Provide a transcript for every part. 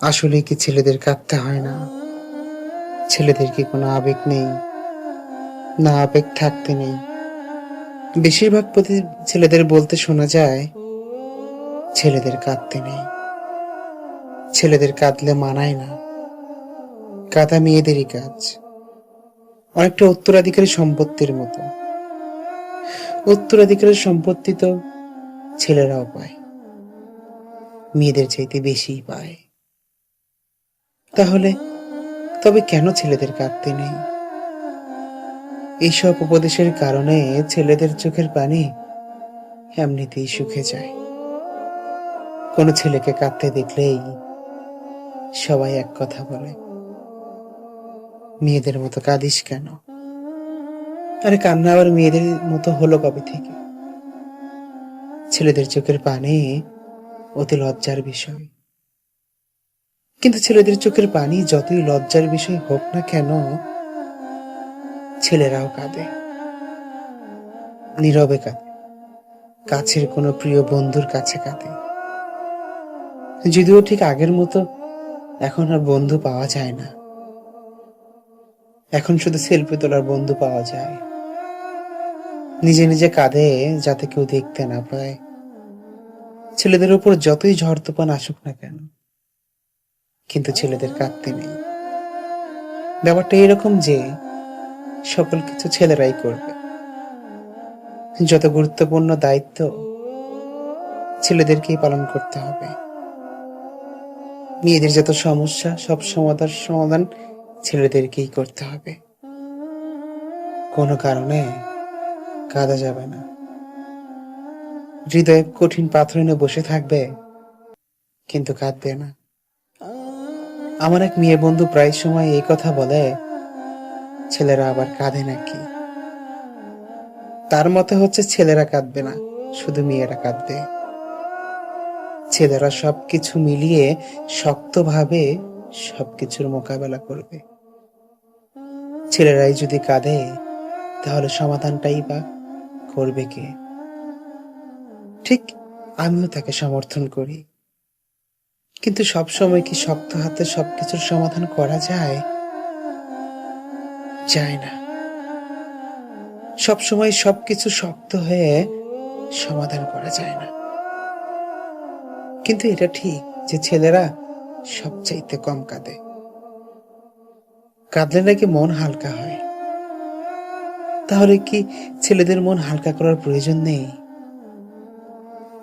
আসলে কি ছেলেদের কাঁদতে হয় না? ছেলেদের কি কোনো আবেগ নেই? না আবেগ থাকতে নেই? বেশিরভাগ প্রতি ছেলেদের বলতে শোনা যায়, ছেলেদের কাঁদতে নেই। ছেলেদের কাঁদলে মানায় না। কাঁদা মেয়েদেরই কাজ। অনেকটা উত্তরাধিকারী সম্পত্তির মতো। উত্তরাধিকারের সম্পত্তি তো ছেলেরাও পায়। মেয়েদের চাইতে বেশিই পায়। তাহলে তবে কেন ছেলেদের কাঁদতে নেই? এইসব উপদেশের কারণে ছেলেদের চোখের পানি এমনিতেই শুকে যায়। কোনো ছেলেকে কাঁদতে দেখলেই সবাই এক কথা বলে, মেয়েদের মতো কাঁদিস কেন? আরে, কান্না আবার মেয়েদের মতো হলো কবে থেকে? ছেলেদের চোখের পানি অতি লজ্জার বিষয়। কিন্তু ছেলেদের চোখের পানি যতই লজ্জার বিষয় হোক না কেন, ছেলেরাও কাঁদে। নীরবে কাঁদে। কাছের কোনো প্রিয় বন্ধুর কাছে কাঁদে। যদিও ঠিক আগের মতো এখন আর বন্ধু পাওয়া যায় না। এখন শুধু সেলফি তোলার বন্ধু পাওয়া যায়। নিজে নিজে কাঁদে যাতে কেউ দেখতে না পায়। ছেলেদের উপর যতই ঝড় তুফান আসুক না কেন কিন্তু ছেলেদের কাঁদতে নেই। ব্যাপারটা এরকম যে, সকল কিছু ছেলেরাই করবে। যত গুরুত্বপূর্ণ দায়িত্ব ছেলেদেরকেই পালন করতে হবে। মেয়েদের যত সমস্যা, সব সমাধান সমাধান ছেলেদেরকেই করতে হবে। কোনো কারণে কাঁদা যাবে না। হৃদয়ে কঠিন পাথর এনে বসে থাকবে, কিন্তু কাঁদবে না। আমার এক মেয়ে বন্ধু প্রায় সময় এই কথা বলে, ছেলেরা আবার কাঁদে নাকি? তার মতে হচ্ছে ছেলেরা কাঁদবে না, শুধু মেয়েরা কাঁদবে। ছেলেরা সবকিছু মিলিয়ে শক্তভাবে সবকিছুর মোকাবেলা করবে। ছেলেরাই যদি কাঁদে, তাহলে সমাধানটাই বা করবে কে? ঠিক আমিও তাকে সমর্থন করি। কিন্তু সব সময় কি শক্ত হাতে সবকিছুর সমাধান করা যায়? যায় না। সব সময় সবকিছু শক্ত হয়ে সমাধান করা যায় না। কিন্তু এটা ঠিক যে ছেলেরা সবচাইতে কম কাঁদে। কাঁদলে নাকি মন হালকা হয়। তাহলে কি ছেলেদের মন হালকা করার প্রয়োজন নেই?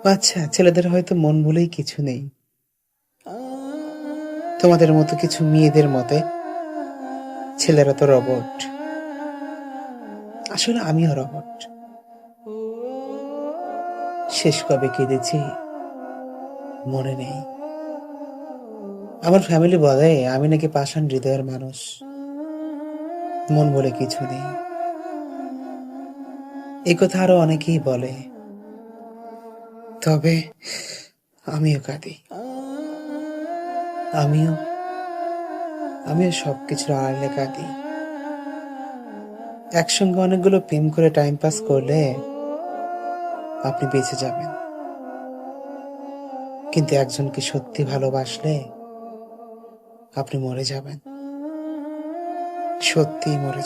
আচ্ছা ছেলেদের হয়তো মন বলেই কিছু নেই। তোমাদের মতো কিছু মেয়েদের মতে, ছেলেরা তো রবট। আসলে আমিও রবট। শেষ কবে কেঁদেছি, মনে নেই। আমার ফ্যামিলি বলে, আমি নাকি পাষাণ হৃদয়ের মানুষ। মন বলে কিছু নেই। এই কথা আরও অনেকেই বলে। তবে আমিও কাঁদি। আমিও আমিও সবকিছুর আড়ালে কাঁদি একসঙ্গে অনেকগুলো প্রেম করে টাইম পাস করলে আপনি বেঁচে যাবেন। কিন্তু একজনকে সত্যি ভালোবাসলে আপনি মরে যাবেন। সত্যিই মরে যাবেন।